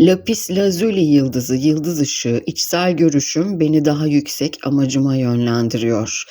Lapis lazuli yıldızı, yıldız ışığı, içsel görüşüm beni daha yüksek amacıma yönlendiriyor.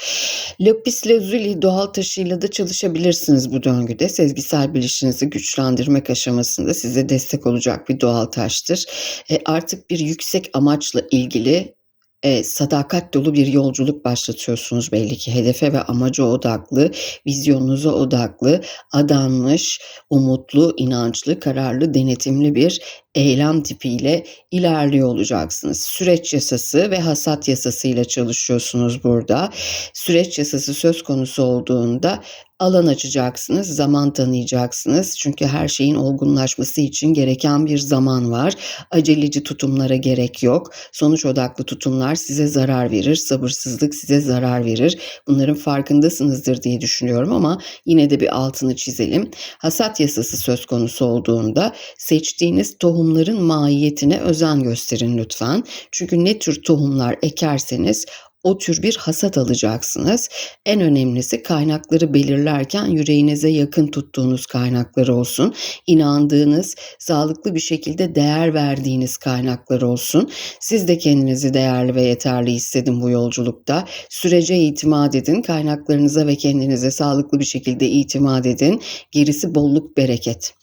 Lapis lazuli doğal taşıyla da çalışabilirsiniz bu döngüde. Sezgisel bilişinizi güçlendirmek aşamasında size destek olacak bir doğal taştır. E, artık bir yüksek amaçla ilgili e, sadakat dolu bir yolculuk başlatıyorsunuz belli ki. Hedefe ve amaca odaklı, vizyonunuza odaklı, adanmış, umutlu, inançlı, kararlı, denetimli bir eylem tipiyle ilerliyor olacaksınız. Süreç yasası ve hasat yasasıyla çalışıyorsunuz burada. Süreç yasası söz konusu olduğunda alan açacaksınız, zaman tanıyacaksınız. Çünkü her şeyin olgunlaşması için gereken bir zaman var. Aceleci tutumlara gerek yok. Sonuç odaklı tutumlar size zarar verir, sabırsızlık size zarar verir. Bunların farkındasınızdır diye düşünüyorum ama yine de bir altını çizelim. Hasat yasası söz konusu olduğunda seçtiğiniz tohumların mahiyetine özen gösterin lütfen. Çünkü ne tür tohumlar ekerseniz o tür bir hasat alacaksınız. En önemlisi kaynakları belirlerken yüreğinize yakın tuttuğunuz kaynaklar olsun. İnandığınız, sağlıklı bir şekilde değer verdiğiniz kaynaklar olsun. Siz de kendinizi değerli ve yeterli hissedin bu yolculukta. Sürece itimat edin, kaynaklarınıza ve kendinize sağlıklı bir şekilde itimat edin. Gerisi bolluk bereket.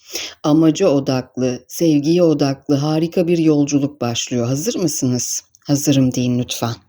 Amaca odaklı, sevgiye odaklı harika bir yolculuk başlıyor. Hazır mısınız? Hazırım deyin lütfen.